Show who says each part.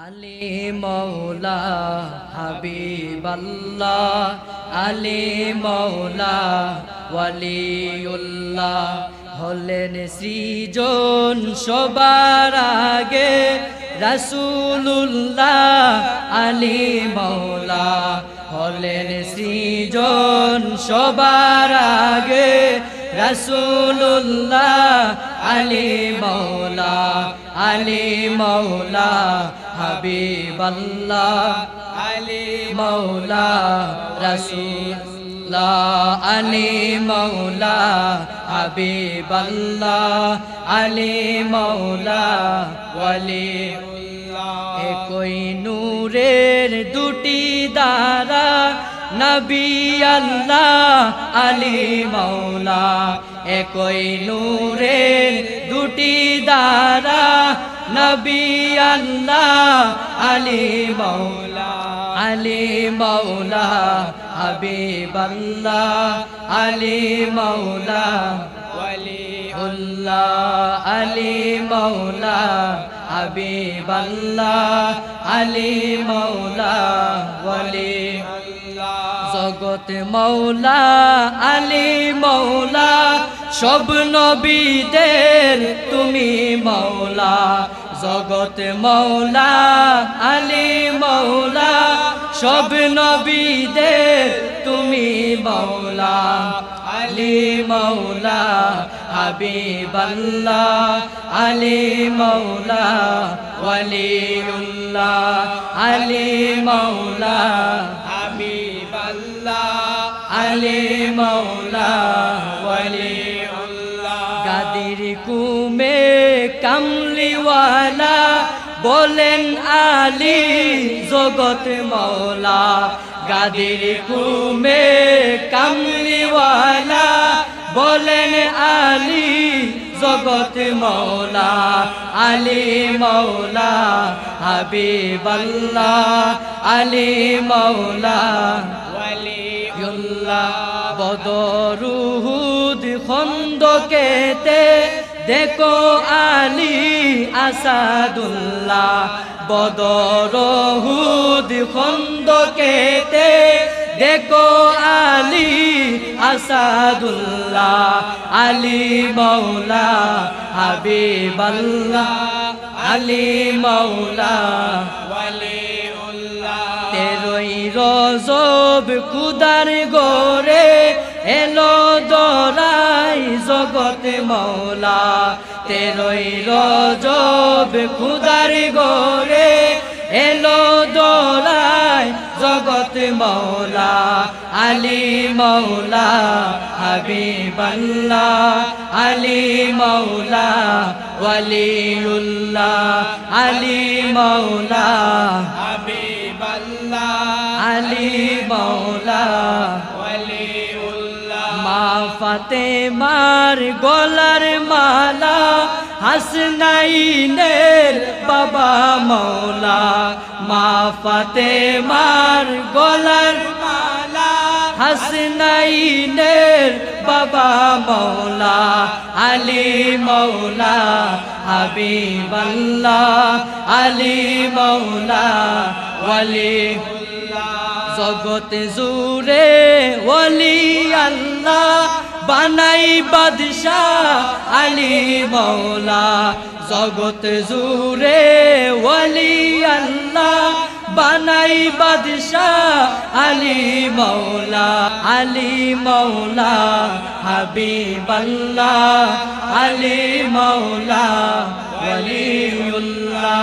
Speaker 1: আলী মৌলা হাবিবাল্লাহ, আলী মৌলা ওয়ালিউল্লাহ হলেন সৃজন সবার আগে রাসূলুল্লাহ, আলী মৌলা হলেন সৃজন সবার আগে রাসূলুল্লাহ, আলী মৌলা আলী মৌলা হাবিবাল্লাহ, আলী মৌলা রাসূলুল্লাহ, আলী মৌলা হাবিবাল্লাহ, আলী মৌলা ওয়ালি একই নূরের দুটি দ্বারা নবী আল্লাহ, আলী মৌলা একই নূরের দুটি দ্বারা নবী আল্লাহ, আলী মৌলা আলী মৌলা হাবিবাল্লাহ, আলী মৌলা ওয়ালিউল্লাহ, আলী মৌলা হাবিবাল্লাহ, আলী মৌলা ওয়ালি জগত মৌলা আলী মৌলা সব নবীদের তুমি মৌলা জগত মৌলা আলী মৌলা সব নবীদের তুমি মৌলা আলী মৌলা হাবিবাল্লাহ, আলী মৌলা ওয়ালিউল্লাহ, আলী মৌলা আলী মৌলা গাদির বলেন আলী জগত মৌলা, গাদির কুমে কামলিওয়ালা, বলেন আলী জগত মৌলা, আলী মৌলা, হাবিবাল্লাহ, আলী মৌলা বদরুহুদ খন্দকেতে দেখো আলী আসাদুল্লাহ বদরহুদ খন্দকেতে দেখো আলী আসাদুল্লাহ, আলী মৌলা হাবিবাল্লাহ, আলী মৌলা তেরোই রজব কুদার গোরে এলো মৌলা, তেরোই রজব কুদার গোরে এলো দোলাই জগত মৌলা, আলী মৌলা, হাবিবাল্লাহ, আলী মৌলা, ওয়ালিউল্লাহ, আলী মৌলা আলী মৌলা ফাতে মার গলার মালা, হাসনাইনের বাবা মৌলা মা ফাতে মার গলার মালা, হাসনাইনের বাবা মৌলা আলী মৌলা হাবিবাল্লাহ। আলী মৌলা ওয়ালি। জগত জুড়ে ওলি আল্লাহ। বানাই বাদশাহ আলী মৌলা জগত জুড়ে ওলি আল্লাহ, বানাই বাদশাহ আলী মৌলা আলী মৌলা হাবিবাল্লাহ, আলী মৌলা ওয়ালিউল্লাহ।